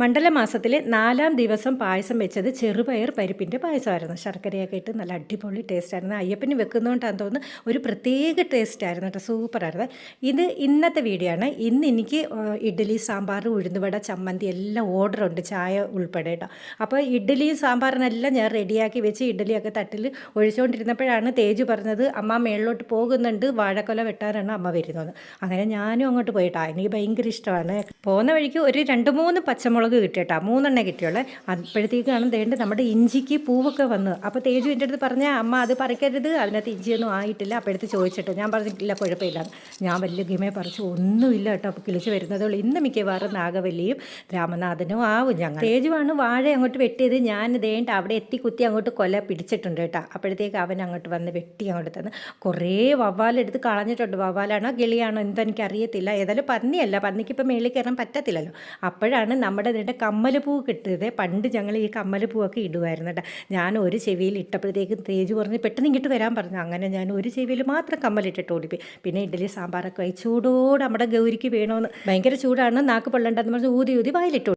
മണ്ഡലമാസത്തിൽ നാലാം ദിവസം പായസം വെച്ചത് ചെറുപയർ പരിപ്പിന്റെ പായസമായിരുന്നു. ശർക്കരയൊക്കെ ഇട്ട് നല്ല അടിപൊളി ടേസ്റ്റായിരുന്നു അയ്യപ്പന് വെക്കുന്നതുകൊണ്ടാണ് തോന്നുന്നു ഒരു പ്രത്യേക ടേസ്റ്റായിരുന്നു കേട്ടോ സൂപ്പറായിരുന്നു ഇത് ഇന്നത്തെ വീഡിയോ ആണ്. ഇന്ന് എനിക്ക് ഇഡ്ഡലി സാമ്പാർ ഉഴുന്നുവട ചമ്മന്തി എല്ലാം ഓർഡറുണ്ട് ചായ ഉൾപ്പെടെ കേട്ടോ അപ്പോൾ ഇഡ്ഡലിയും സാമ്പാറിനെല്ലാം ഞാൻ റെഡിയാക്കി വെച്ച് ഇഡ്ഡലിയൊക്കെ തട്ടിൽ ഒഴിച്ചുകൊണ്ടിരുന്നപ്പോഴാണ് തേജു പറഞ്ഞത് അമ്മ മേളിലോട്ട് പോകുന്നുണ്ട്. വാഴക്കൊല വെട്ടാനാണ് അമ്മ വരുന്നത് അങ്ങനെ ഞാനും അങ്ങോട്ട് പോയിട്ടാ എനിക്ക് ഭയങ്കര ഇഷ്ടമാണ്. പോകുന്ന വഴിക്ക് ഒരു രണ്ട് മൂന്ന് പച്ചമുളക് കിട്ടിയട്ടാ. മൂന്നെണ്ണ കിട്ടിയുള്ളേ. അപ്പോഴത്തേക്കാണ് തേണ്ട നമ്മുടെ ഇഞ്ചിക്ക് പൂവൊക്കെ വന്നു അപ്പോൾ തേജു എന്റെ അടുത്ത് പറഞ്ഞാൽ അമ്മ അത് പറിക്കരുത്. അതിനകത്ത് ഇഞ്ചിയൊന്നും ആയിട്ടില്ല. അപ്പോഴത്തെ ചോദിച്ചിട്ട് ഞാൻ പറഞ്ഞിട്ടില്ല കുഴപ്പമില്ല. ഞാൻ വലിയ ഗിമയെ പറിച്ചു ഒന്നുമില്ല കേട്ടോ. അപ്പോൾ കിളിച്ച് വരുന്നതേ ഉള്ളൂ. ഇന്ന് മിക്കവാറും നാഗവല്ലിയും രാമനാഥനും ആവും ഞങ്ങൾ. തേജുവാണ് വാഴ അങ്ങോട്ട് വെട്ടിയത്. ഞാൻ ദേണ്ട അവിടെ എത്തി കുത്തി അങ്ങോട്ട് കൊല പിടിച്ചിട്ടുണ്ട് കേട്ടോ. അപ്പോഴത്തേക്ക് അവൻ അങ്ങോട്ട് വന്ന് വെട്ടി അങ്ങോട്ട് തന്ന്. കുറേ വവ്വാലെടുത്ത് കളഞ്ഞിട്ടുണ്ട്. വവ്വാലാണോ ഗിളിയാണോ എന്തെനിക്കറിയത്തില്ല ഏതായാലും പന്നിയല്ല. പന്നിക്ക് ഇപ്പം മേളിൽ കയറാൻ പറ്റത്തില്ലല്ലോ. അപ്പോഴാണ് നമ്മുടെ ഇതിന്റെ കമ്മലപ്പൂ കിട്ടിയത്. പണ്ട് ഞങ്ങൾ ഈ കമ്മലപ്പൂവൊക്കെ ഇടുമായിരുന്നു കേട്ടോ. ഞാൻ ഒരു ചെവിയിൽ ഇട്ടപ്പോഴത്തേക്കും തേജ് പറഞ്ഞ് പെട്ടെന്ന് ഇങ്ങോട്ട് വരാൻ പറഞ്ഞു. അങ്ങനെ ഞാൻ ഒരു ചെവിയിൽ മാത്രം കമ്മലിട്ടിട്ട് ഓടിപ്പോയി. പിന്നെ ഇഡ്ഡലി സാമ്പാറൊക്കെ വായി ചൂടോട് നമ്മുടെ ഗൗരിക്ക് വേണമെന്ന് ഭയങ്കര ചൂടാണ്. നാക്ക് പൊള്ളണ്ടെന്ന് പറഞ്ഞ് ഊതി ഊതി വായിലിട്ടു.